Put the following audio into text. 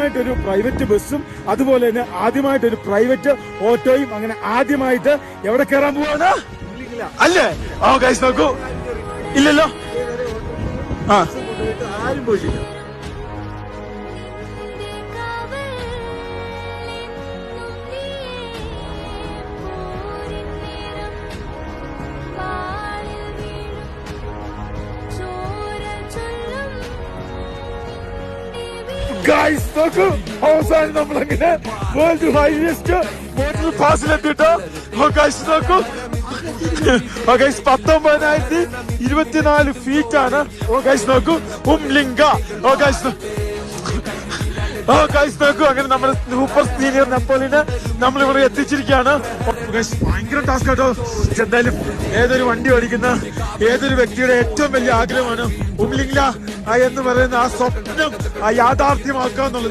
ഒരു പ്രൈവറ്റ് ബസ്സും അതുപോലെ തന്നെ ആദ്യമായിട്ട് ഒരു പ്രൈവറ്റ് ഓട്ടോയും അങ്ങനെ ആദ്യമായിട്ട് എവിടെ കയറാൻ പോവാണ്? അല്ലേ. ആ ഗൈസ് നോക്കൂ. ഇല്ലല്ലോ. ആ. ആരും പോയിട്ടില്ല ഗൈസ് നോക്കൂ. അവസാനം നമ്മളങ്ങനെ വേൾഡ് ഹൈയസ്റ്റ് വാട്ടർ പാസിലെത്തിട്ടോ ഗായ്സ് നോക്കൂ. ഗൈസ് പത്തൊമ്പതിനായിരത്തി ഇരുപത്തിനാല് ഫീറ്റ് ആണ്. ഓ ഗൈസ് നോക്കൂ. ഉംലിംഗ ഓ ഗൈസ് ഓ ഗൈസ് നോക്കൂ അങ്ങനെ നമ്മുടെ സൂപ്പർ സീനിയർ നെപ്പോളിനെ നമ്മൾ ഇവിടെ എത്തിച്ചിരിക്കുകയാണ് ഭയങ്കര ടാസ്ക് കേട്ടോ എന്തായാലും ഏതൊരു വണ്ടി ഓടിക്കുന്ന ഏതൊരു വ്യക്തിയുടെ ഏറ്റവും വലിയ ആഗ്രഹമാണ് ഉംലിംഗ എന്ന് പറയുന്ന ആ സ്വപ്നം ആ യാഥാർത്ഥ്യമാക്കുക എന്നുള്ളത്.